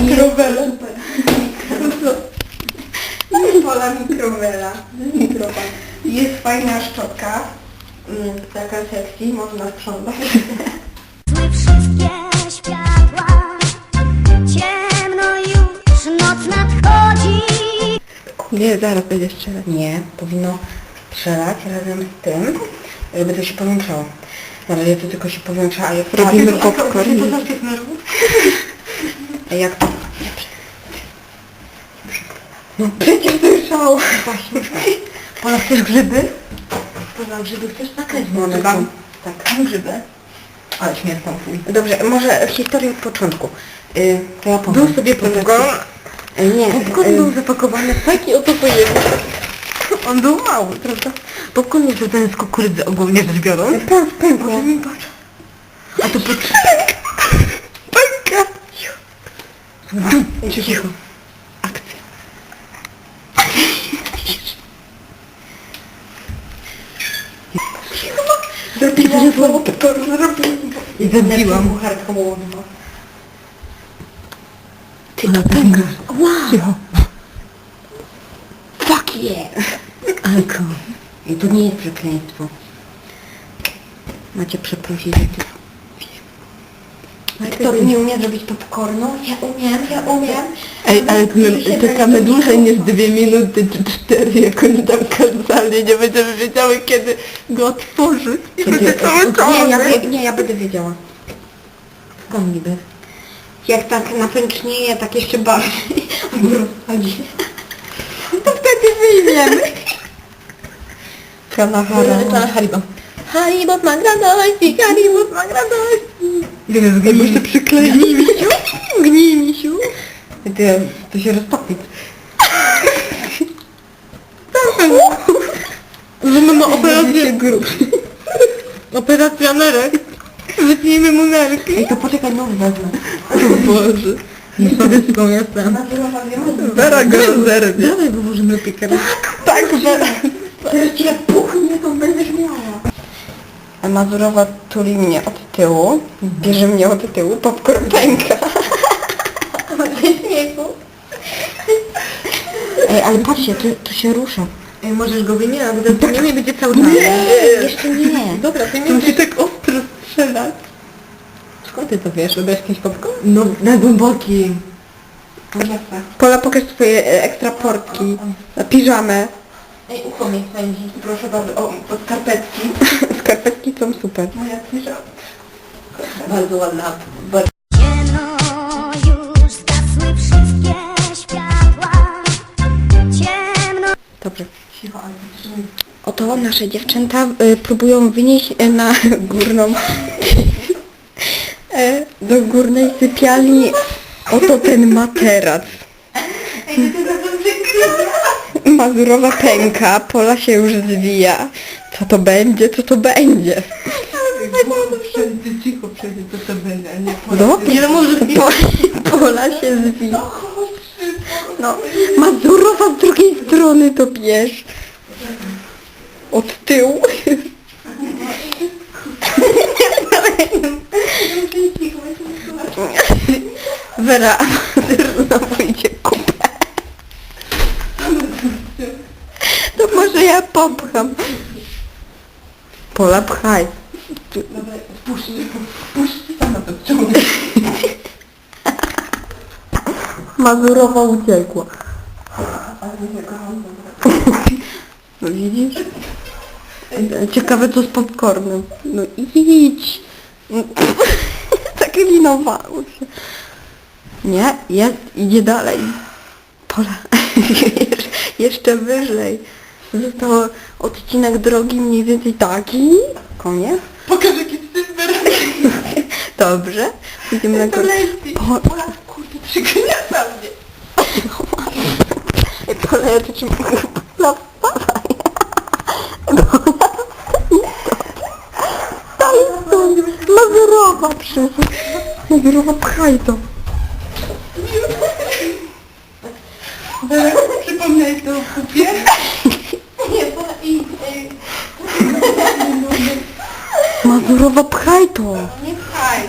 Mikrowela. Super. Pola mikrowela. Jest fajna szczotka. Mm, Taka sexy, można sprzątać. Wszystkie światła, ciemno już, noc nadchodzi. Nie, zaraz będzie strzelać. Nie, powinno strzelać razem z tym, żeby to się powiększało. Na razie to tylko się powiększa, a jak Robimy popcorn. Znaczy, a jak to... No przecież słyszał! Właśnie. Pola chcesz grzyby? Pola grzyby chcesz? No, one są. Tak, mam grzyby. Ale śmierdzą twój. Dobrze, może historię od początku. Y, to ja powiem. Był sobie popcorn. Y, Nie, Popcorn y, był zapakowany w taki oto pojemnik. On był mały, prawda? Popcorn jest zrobiony z kukurydzy ogólnie rzecz biorąc. Pęk, pękło. A to pod... Pęka! Cicho. Akcja. Zrobiłam popcorn, zrobiłam. I zabiłam. Kucharka młodwa. Ty to pękasz. Wow! Cicho. Fuck yeah! Alko. I to nie jest przekleństwo. Macie przeprosić Kto nie umie zrobić popcornu? Ja umiem, ja umiem. Ej, ale my czekamy dłużej niż dwie minuty czy cztery, jak oni tam kazali. Nie będziemy wiedziały, kiedy go otworzyć. I będzie cały Nie, ja, czas. wie- nie, ja będę wiedziała. Skąd niby? Jak tak napęcznieje, tak jeszcze bardziej rozchodzi. To wtedy wyjmiemy. Kanahara. Pana Haribo. Haribo ma radości, Haribo ma radości. Wiesz, Ej, muszę przykleić. Gnij, misiu. Gnij, misiu. Ty, to się roztopi. Że my ma operację, operacja nerek. Wytnijmy mu nerki. Ej, to poczekaj, nóż wezmę. O Boże. Niespodziewką jestem. Vera go rozerwie. Dawaj, bo możemy piekarę. Tak, że... Teraz ci jak puchnie, to będziesz miała. A Mazurowa tuli mnie od tyłu, bierze mnie od tyłu, popcorn pęka. Ej, ale patrzcie, tu, tu się rusza. Ej, możesz go wymieniać, bo to nie będzie cały czas. Nie, jeszcze nie. Dobra, to nie musi tak ostro strzelać. Skąd ty to wiesz? Robisz jakiś popcorn? No, na głęboki. Pola, pokaż swoje e, ekstra portki. Piżamę. Ej, ucho mnie spędzi. Proszę bardzo, o, o skarpetki. skarpetki są super. Moja piżama. Bardzo ładna. Bardzo Ciemno już, zgasły wszystkie światła Ciemno Dobrze. cicho, ale trzymaj. Oto nasze dziewczęta y, próbują wynieść y, na górną e, do górnej sypialni oto ten materac. Ej, ty to przykrywa. Mazurowa pęka, pola się już zwija. Co to będzie, co to będzie? Wszędzie cicho, wszędzie to to będzie, a nie po... No, Nie no, może po, pola się zwija. No, Mazurowa z drugiej strony to bierz. Od tyłu. Wera, znowu idzie kupę. To może ja popcham. Pola pchaj. Dobra, puść, puść, sama to wciągnę. Mazurowa uciekła. Ale nie kocham, dobra. No widzisz? Ciekawe co z popcornem. No idź. Tak linowało się. Nie, jest, idzie dalej. Pola. Jeszcze wyżej. Został odcinek drogi mniej więcej taki. Koniec. Pokaż jaki cyber. Dobrze. Idziemy na To górę. leci. Po- Pola, kurde, przygniata mnie. Ej, Pola, ja to ci mogę... Pola, wstawaj. Daj stąd. Mazurowa przyszła. Mazurowa, pchaj to. Przypomniałeś to o kupie? Nie, pola, idź, ej. Mazurowa, pchaj to. Nie pchaj.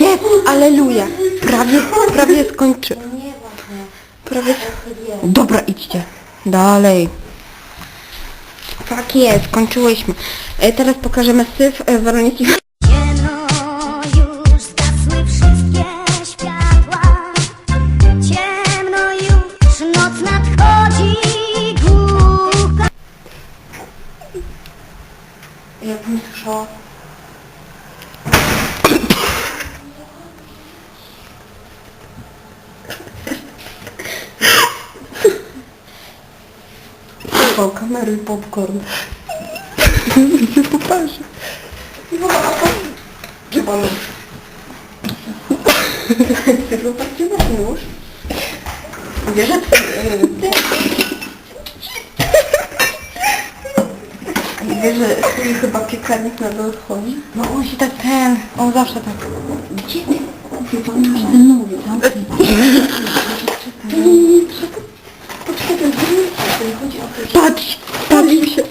Jest, aleluja. Prawie, prawie skończy. Nie właśnie Prawie... Dobra, idźcie. Dalej. Tak jest, skończyłyśmy. E, teraz pokażemy syf e, Weroniki. O, kamery popcorn. Nie popatrzę. Czy pan... Zobaczcie na nóż. Wiesz, że. Wiesz, że chyba piekarnik na dole wchodzi? No on się tak ten, on zawsze tak... Gdzie ty? Chyba na mówi, tam? Poczekaj, ten nie chodzi o to, Patrz, palił się.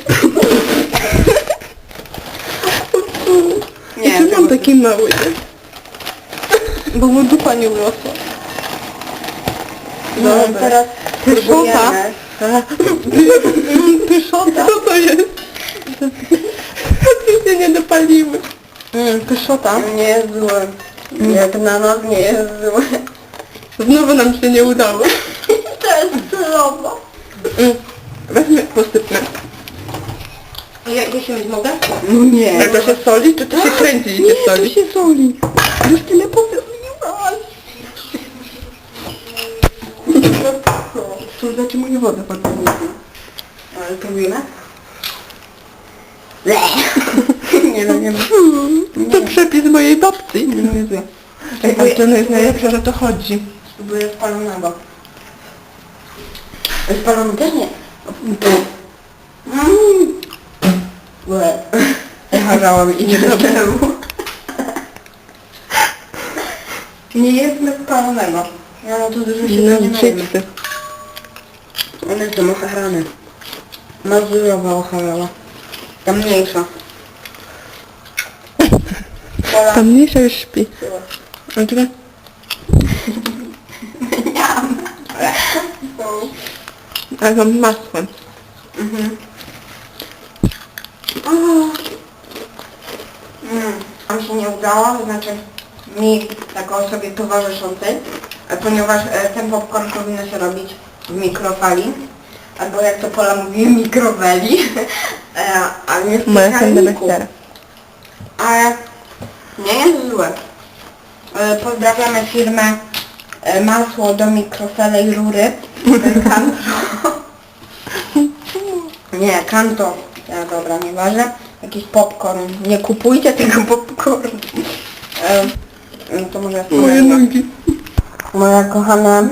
Nie, Nie, mały, nie? Bo mu dupa nie urosła. No, teraz Pyszota. próbujemy. Pyszota? Co to jest? Ty się nie dopaliły. Mm, pyszota. Nie jest złe. Jak na nas nie jest złe. Znowu nam się nie udało. To jest zdrowo. Mm. Mieć mogę? No nie. Jak to się soli, czy to się kręci i się soli? się soli. Już tyle powiedziałaś. To moje wodę bardzo Ale próbujemy? Nie no, nie no. To przepis mojej babci. Nie, no niezłe. Ej, ale to jest najlepsze, że to chodzi. Spróbuję spalonego. Spalony też nie. Mm. Łe. Zaharzałam i nie Diabeł. Nie jedzmy spalonego. Ja no to dużo się No, nie najemy. chipsy. One są ochrany. Mazurowa ochrała. Ta mniejsza. Pola. Ta mniejsza już śpi. A tutaj? Ale mam masłem. Mhm. Mm, on się nie udało, to znaczy mi, jako osobie towarzyszącej, e, ponieważ e, ten popcorn powinno się robić w mikrofali, albo jak to Pola mówi, mikroweli, e, a nie w piekarniku. Ale nie jest złe. Pozdrawiamy firmę Masło do mikrofale i rury. Kanto. Nie, Kanto. Ja, dobra, nieważne. Jakiś popcorn. Nie kupujcie tego popcornu. E, no to może Moje nogi. Moja kochana.